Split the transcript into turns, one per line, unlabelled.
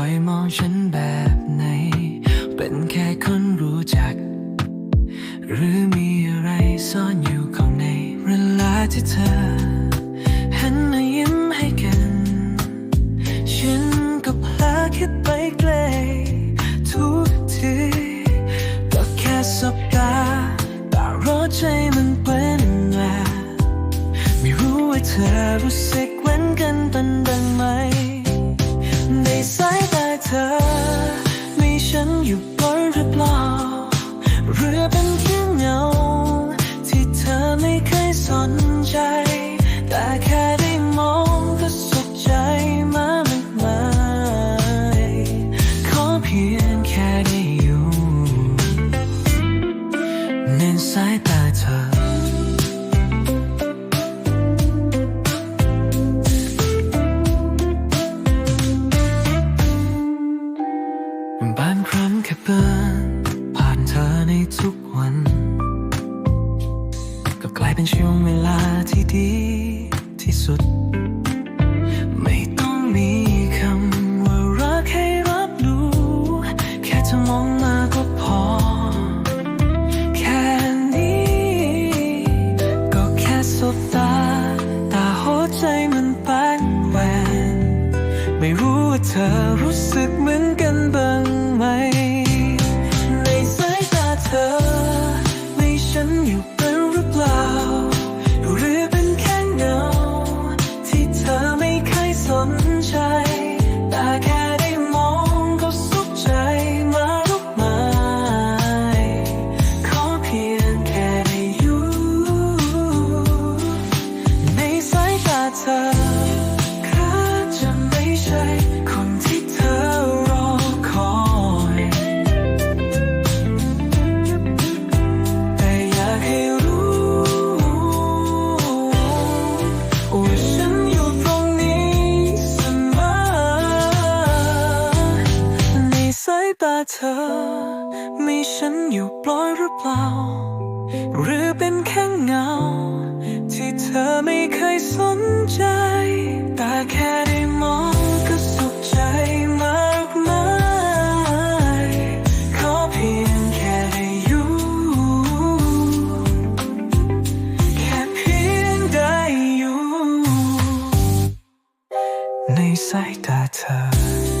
อยมองฉันแบบไหน เป็นแค่คนรู้จัก หรือมีอะไรซ่อนอยู่ข้างใน เวลาที่เธอ หันมายิ้มให้กัน ฉันก็เพลอคิดไปไกลทุกทีก็แค่สบตาแต่รอใจมันเป็นหไงไม่รู้ว่าเธอรู้สึกเหมือนกันบ้างไหม they ฉันอยู่บนหรือเปล่าเรือเป็นแค่เงา ที่เธอไม่เคยสนใจ แต่แค่ได้มองก็สุขใจมากมายขอเพียงแค่ได้อยู่ในสายตาเธอ ไม่รู้ว่าเธอรู้สึกเหมือนกันบ้างไหม เธอ มีฉันอยู่ปล่อยหรือเปล่า หรือเป็นแค่เงา ที่เธอไม่เคยสนใจ แต่แค่ได้มองก็สุขใจมากมายขอเพียงแค่ได้อยู่ แค่เพียงได้อยู่ ในสายตาเธอ